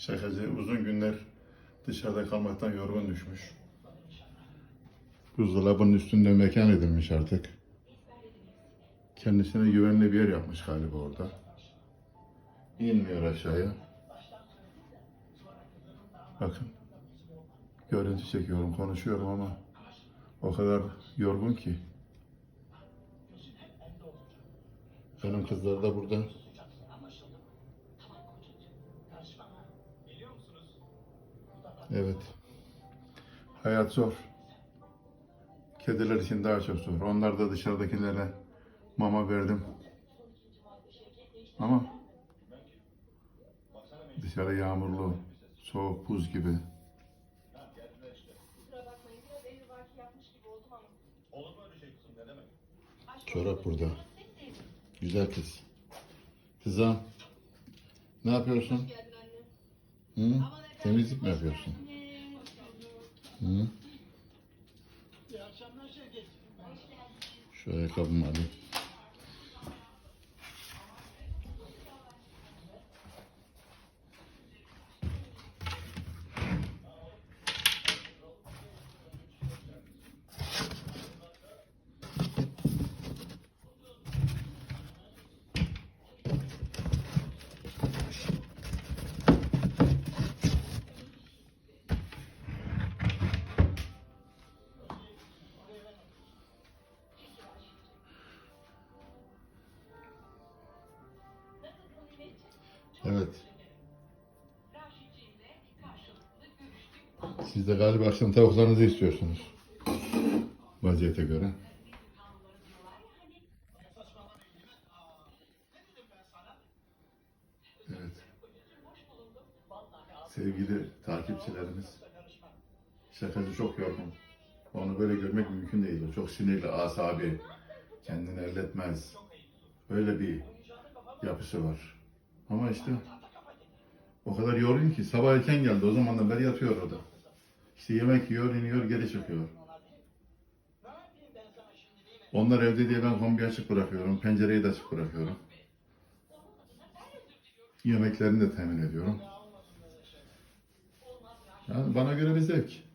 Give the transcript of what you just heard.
Şakacı uzun günler dışarıda kalmaktan yorgun düşmüş. Buzdolabının üstünde mekan edilmiş artık. Kendisine güvenli bir yer yapmış galiba orada. İnmiyor aşağıya. Bakın. Görüntü çekiyorum, konuşuyorum ama o kadar yorgun ki. Benim kızlar da burada. Evet. Hayat zor. Kediler için daha çok zor. Onlar da dışarıdakilere mama verdim. Ama dışarı yağmurlu, soğuk buz gibi. Çorap burada. Güzel kız. Kızım. Ne yapıyorsun? Hı? Temizlik mi yapıyorsun? Hı? Şu ayakkabımı alayım. Evet. Siz de galiba akşam tavuklarınızı istiyorsunuz. Vaziyete göre. Evet. Sevgili takipçilerimiz. Şakacı çok yorgun. Onu böyle görmek mümkün değil. Çok sinirli, asabi. Kendini elletmez. Öyle bir yapısı var. Ama işte o kadar yorgun ki sabah erken geldi. O zamandan beri yatıyor orada. İşte yemek yiyor, iniyor, geri çıkıyor. Onlar evde diye ben kombiyi açık bırakıyorum. Pencereyi de açık bırakıyorum. Yemeklerini de temin ediyorum. Yani bana göre bir zevk.